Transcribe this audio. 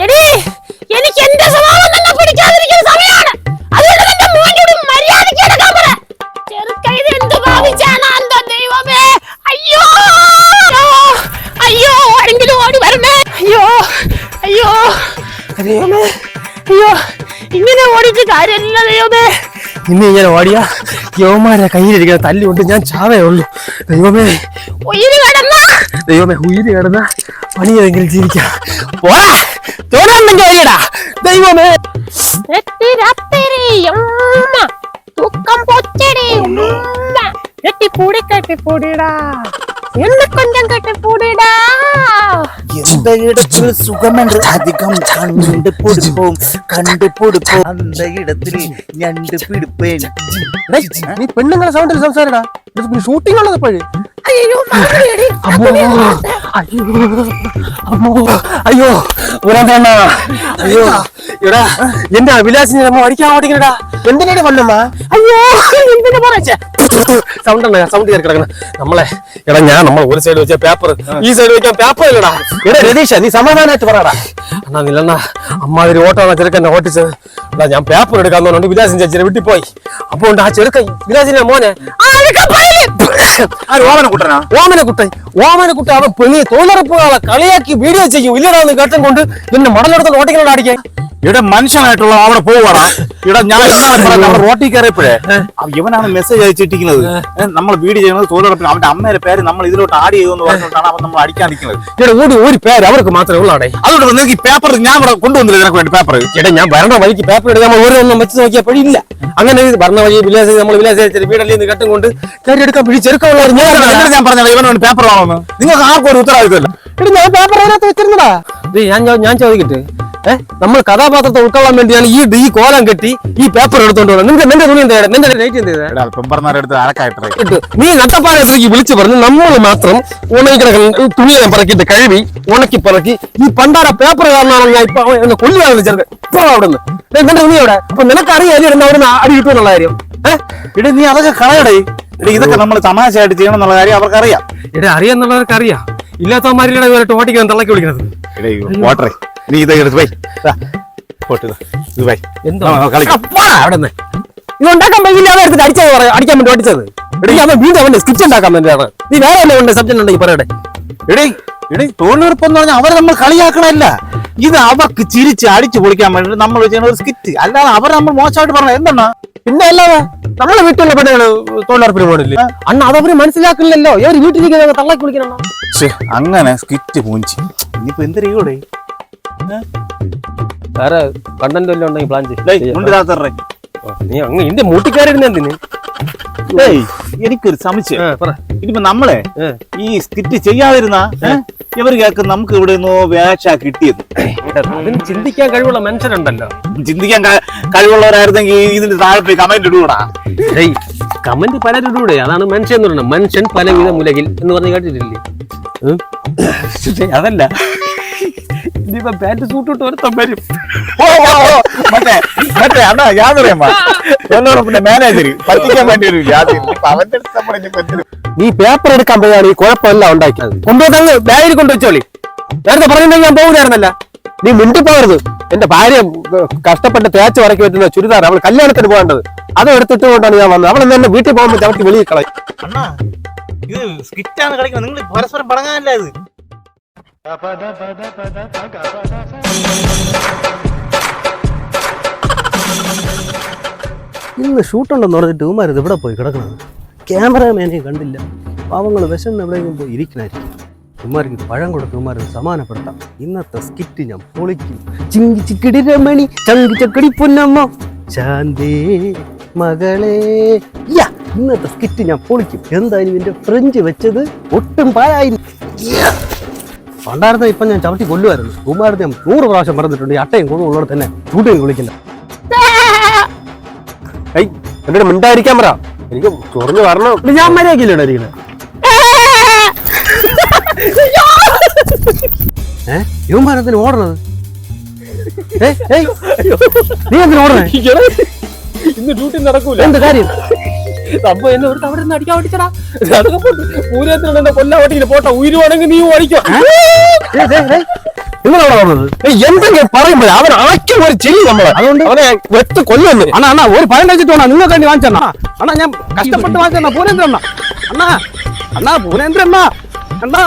എടി ഇങ്ങനെ ഓടിച്ച് യോമാരെ കയ്യിലിരിക്കുന്ന തല്ലുകൊണ്ട് ഞാൻ ചാവേ ഉള്ളൂ ദൈവമേ ദൈവമേ ഉയിര് കിടന്ന പണിയെങ്കിലും ജീവിക്കാം പോടാ തോന്നുന്നെങ്കിൽ ഒഴിയടാ ദൈവമേ എത്തി രാത്രി ഉമ്മ തൂക്കം പൊച്ചടി ഉമ്മ എത്തി പൂടി കെട്ടി പൂടിടാ എന്നെ കൊഞ്ചം കെട്ടി പൂടിടാ எந்த இடத்தில் சுகம் என்று அதிகம் கண்டு பிடிப்போம் கண்டு பிடிப்போம் அந்த இடத்தில் ഞണ്ട് പിടിപ്പേൻ നീ പെണ്ണുങ്ങളെ സൗണ്ടിൽ സംസാരടാ ഷൂട്ടിംഗ് ഉള്ളത് എപ്പോഴും അയ്യോ. അമ്മോ അയ്യോ. എടാ എന്റെ അഭിലാഷിനെ നമ്മ അടിക്കാൻ ഓടിക്കണടാ. എന്തിനാണ് കൊല്ലമ്മ അയ്യോ എന്തിനാ പറയച്ചേ സൗണ്ട് ഉണ്ടോ? സൗണ്ട് കയറി കിടക്കണം. നമ്മളെ എടാ ഞാൻ നമ്മൾ ഒരു സൈഡ് വെച്ച പേപ്പർ ഈ സൈഡ് വെക്കാൻ പേപ്പർ ഇല്ലടാ. എടാ രതീഷ നീ സമാധാനമായിട്ട് പറയടാ അണ്ണാ നില്ലണ്ണ അമ്മാതിരി ഓട്ടമാണ് ചെറുക്കൻ ഓട്ടിച്ചത്. എടാ ഞാൻ പേപ്പർ എടുക്കാൻ തോന്നുന്നുണ്ട് വിലാസിൻ ചേച്ചിനെ വിട്ടിപ്പോയി പോയി. അപ്പൊ ഉണ്ട് ആ ചെറുക്കൻ. വിലാസിന്റെ മോനെ. ആര് ഓമന കുട്ടനാ? ഓമന കുട്ടൻ. ഓമന കുട്ട അവൻ പെളിയെ തൊഴിലുറപ്പുകളെ കളിയാക്കി വീഡിയോ ചെയ്യും. ഇല്ലടാന്ന് കേട്ടം കൊണ്ട് പിന്നെ മടലെടുത്ത് ഓട്ടിക്കണോട് അടിക്കാൻ. ഇവിടെ മനുഷ്യനായിട്ടുള്ള അവിടെ പോവാടാ. ഇവിടെ ഞാൻ ഇന്നലെ റോട്ടിൽ കയറിയപ്പോഴേ ഇവനാണ് മെസ്സേജ് അയച്ചിട്ടിരിക്കുന്നത്. നമ്മൾ വീട് ചെയ്യുന്നത് തൊഴിലുറപ്പിന്. അവന്റെ അമ്മയുടെ പേര് നമ്മൾ ഇതിലോട്ട് ആഡ് എന്ന് പറഞ്ഞിട്ടാണ് അവൻ നമ്മൾ അടിക്കാൻ നിൽക്കുന്നത്. ഇവിടെ ഒരു ഒരു പേര് അവർക്ക് മാത്രമേ ഉള്ളാടേ. അതുകൊണ്ട് നിനക്ക് പേപ്പർ ഞാൻ ഇവിടെ കൊണ്ടുവന്നില്ല നിനക്ക് വേണ്ടി പേപ്പർ എടാ ഞാൻ ഭരണ വഴിക്ക് പേപ്പർ എടുക്കാൻ ഓരോന്നും വെച്ച് നോക്കിയപ്പോഴില്ല അങ്ങനെ ഭരണ വഴി വിലാസ നമ്മൾ വിലാസ വീടല്ലേ നിന്ന് കെട്ടും കൊണ്ട് കയറി എടുക്കാൻ പിടി ചെറുക്കമുള്ളവർ ഞാൻ ഞാൻ പറഞ്ഞത് ഇവനോട് പേപ്പർ വാങ്ങുന്നു നിങ്ങൾക്ക് ആർക്കും ഒരു ഉത്തരവാദിത്തമല്ല ഞാൻ പേപ്പർ അതിനകത്ത് വെച്ചിരുന്നടാ. ഞാൻ ഞാൻ ചോദിക്കട്ടെ. ഏഹ് നമ്മൾ കഥാപാത്രത്തെ ഉൾക്കൊള്ളാൻ വേണ്ടിയാണ് ഈ ഈ കോലം കെട്ടി ഈ പേപ്പർ എടുത്തോണ്ട് പോകുന്നത് നിന്റെ നിന്റെ തുണി എന്താ? നിന്റെ റേറ്റ് എന്താ എടാ നീ നട്ടപ്പാലത്തേക്ക് വിളിച്ചു പറഞ്ഞു നമ്മൾ മാത്രം ഉണങ്ങി കിടക്കുന്ന തുണിയെ പറക്കിട്ട് കഴുകി ഉണക്കി പറക്കി ഈ പണ്ടാര പേപ്പർ കാരണമാണ് ഞാൻ ഇപ്പൊ എന്നെ കൊല്ലുകയാണ് ചെറുക്കൻ ഇപ്പൊ അവിടെ നിന്ന് നിന്റെ തുണി അവിടെ അപ്പൊ നിനക്ക് അരി ഇടുന്ന അവിടെ അടി കിട്ടുമെന്നുള്ള കാര്യം. ഏഹ് ഇടി നീ അതൊക്കെ കളയടേ. ഇടി ഇതൊക്കെ നമ്മൾ തമാശയായിട്ട് ചെയ്യണം എന്നുള്ള കാര്യം അവർക്കറിയാം. എടാ അറിയാന്നുള്ളവർക്ക് അറിയാം ഇല്ലാത്തവന്മാരിലാണ് ഇവരെ ഓട്ടിക്കാൻ തള്ളക്കി എടേ വാട്ടറേ നീ ഇത് എടുത്ത് പോയി ഇത്. പോയി. അവിടെ നിന്ന്. ഉണ്ടാക്കാൻ പറ്റില്ല അവൻ എടുത്തിട്ട് അടിച്ചത് പറയാം അടിക്കാൻ വേണ്ടി അടിച്ചത് എടീ അവൻ വീണ്ടും അവന്റെ സ്ക്രിപ്റ്റ് ഉണ്ടാക്കാൻ വേണ്ടിയാണ്. നീ വേറെ എന്നെ ഉണ്ട് സബ്ജക്ട് ഉണ്ടെങ്കിൽ പറയട്ടെ എടേ എടേ തൊഴിലുറപ്പ് എന്ന് പറഞ്ഞാൽ അവരെ നമ്മൾ കളിയാക്കണല്ല ഇത് അവർക്ക് ചിരിച്ച് അടിച്ചു പൊളിക്കാൻ വേണ്ടി നമ്മൾ ചെയ്യുന്ന ഒരു സ്കിറ്റ് അല്ലാതെ അവർ നമ്മൾ മോശമായിട്ട് പറഞ്ഞ എന്താണ് പിന്നെ അല്ലാതെ നമ്മളെ വീട്ടിലുള്ള പെണ്ണുകൾ തൊഴിലുറപ്പിന് പോണില്ലേ? അണ്ണ അതവര് മനസ്സിലാക്കില്ലല്ലോ ഏത് വീട്ടിലേക്ക് തള്ളാക്കി വിളിക്കണം അങ്ങനെ സ്കിറ്റ് പൂഞ്ചി. ഇനിയിപ്പോ എന്ത് ചെയ്യൂടെ വേറെ കണ്ടന്റ് വല്ലതും ഉണ്ടെങ്കിൽ പ്ലാൻ ചെയ്യേ. നീ അങ്ങ് ഇന്റെ മൂട്ടിക്കാരിടുന്ന എന്തിന്? എനിക്കൊരു സംശയം. ഇനിയിപ്പോ നമ്മളെ ഈ സ്കിറ്റ് ചെയ്യാതിരുന്ന ഇവർ കേൾക്കും നമുക്ക് ഇവിടെ നിന്നോ വേഷ കിട്ടിയത്. അതിന് ചിന്തിക്കാൻ കഴിവുള്ള മനുഷ്യരുണ്ടല്ലോ. ചിന്തിക്കാൻ കഴിവുള്ളവരായിരുന്നെങ്കിൽ ഇതിന്റെ താഴെ പോയി കമന്റ് ഇടൂടാ. കമന്റ് പലരുടെ അതാണ് മനുഷ്യൻ എന്ന് പറയുന്നത്. മനുഷ്യൻ പലവിധ മുലകിൽ എന്ന് പറഞ്ഞ് കേട്ടിട്ടില്ലേ? അതല്ല. ഇനിയിപ്പോ പാന്റ് സൂട്ടിട്ട് ഒരുത്തം വരും. ഓ, ഓ, ഓ, മറ്റേ മറ്റേ അണ്ണാ യാതൊരമ്മ തൊഴിലുറപ്പിന്റെ മാനേജർ പറ്റിക്കാൻ വേണ്ടി ഒരു ജാതി ഇപ്പൊ അവന്റെ അടുത്ത് നമ്മൾ ഇനിയിപ്പോ എന്തിന് നീ പേപ്പർ എടുക്കാൻ പോയാണ് ഈ കുഴപ്പമെല്ലാം ഉണ്ടാക്കിയത് കൊണ്ടുപോയി ബാഗിൽ കൊണ്ടുവച്ചോളി. നേരത്തെ പറഞ്ഞിട്ടുണ്ടെങ്കിൽ ഞാൻ പോകുന്നായിരുന്നല്ല നീ മുണ്ടി പോകരുത് എന്റെ ഭാര്യ ഏർ, കഷ്ടപ്പെട്ട് തേച്ച് വറക്കി പറ്റുന്ന ചുരിദാർ അവൾ കല്യാണത്തിന് പോകേണ്ടത്. അത് എടുത്തിട്ട് കൊണ്ടാണ് ഞാൻ വന്നത്. അവൾ എന്നെ വീട്ടിൽ പോകുമ്പോൾ ചവിട്ടി വെളിയിൽ കളയും. അണ്ണാ ഇത് സ്കിറ്റാണ് കളിക്കുന്നത്. നിങ്ങൾ പരസ്പരം പടങ്ങാനല്ല ഇത്? ഇന്ന് ഷൂട്ടുണ്ടെന്ന് പറഞ്ഞിട്ട് ഉമാരത് ഇവിടെ പോയി കിടക്കണം ക്യാമറമാനെ കണ്ടില്ല. പാവങ്ങൾ വിശന്ന് എവിടെയെങ്കിലും പോയി ഇരിക്കണായിരിക്കും. ഉമ്മാർക്ക് പഴം കൊടുത്ത് ഉമ്മാർക്ക് സമാനപ്പെടുത്താം. ഇന്നത്തെ സ്കിറ്റ് ഞാൻ പൊളിക്കും. ചിങ്കി ചിക്കിടി രമണി ചങ്കി ചക്കടി പൊന്നമ്മ. ശാന്തേ മകളെ. യാ ഇന്നത്തെ സ്കിറ്റ് ഞാൻ പൊളിക്കും. എന്തായാലും എന്റെ ഫ്രഞ്ച് വെച്ചത്? ഒട്ടും പായായി പണ്ടായിരുന്ന ഇപ്പം ഞാൻ ചവിട്ടി കൊല്ലുമായിരുന്നു ഉമ്മാരത്തെ ഞാൻ നൂറ് പ്രാവശ്യം പറഞ്ഞിട്ടുണ്ട് ഈ അട്ടയും കൂടും ഉള്ളവർ തന്നെ ഷൂട്ടിങ് വിളിക്കില്ല എന്നോട് മിണ്ടായിരിക്കാൻ പറ. എനിക്ക് ചൊറിഞ്ഞു വരണം. ഞാൻ ഏ? യുവമാനത്തിന് ഓടണത്? നീ എന്തിനു ഓടണേ? ഇന്ന് ഡ്യൂട്ടി നടക്കൂല. എന്ത് കാര്യം? അപ്പൊ എന്നെ ഒരു തവണ ഒന്ന് അടിക്കാൻ ഓടിച്ചടാ. അതൊക്കെ പൂരത്തിനുണ്ട് എന്നെ കൊല്ലാൻ ഓടിക്കില്ല പോട്ടെ ഉയരുവാണെങ്കിൽ നീ ഓടിക്കോ. നിങ്ങളവിടെ ഓടുന്നത് എന്തെങ്കിലും പറയുമ്പോഴേ അവൻ ആക്കി ഒരു ചെയ്യും നമ്മളെ. അതുകൊണ്ട്? അവനെ വെത്ത് കൊല്ലുന്നു. അണ്ണാ അണ്ണാ ഒരു പഴം കഴിച്ചിട്ട് വേണം. നിങ്ങൾക്ക് വേണ്ടി വാങ്ങിച്ചണ്ണ അണ്ണാ. ഞാൻ കഷ്ടപ്പെട്ട് വാങ്ങിച്ചണ്ണ പൂരേന്ദ്രണ്ണ അണ്ണാ. അണ്ണാ പൂരേന്ദ്രണ്ണ അണ്ണാ.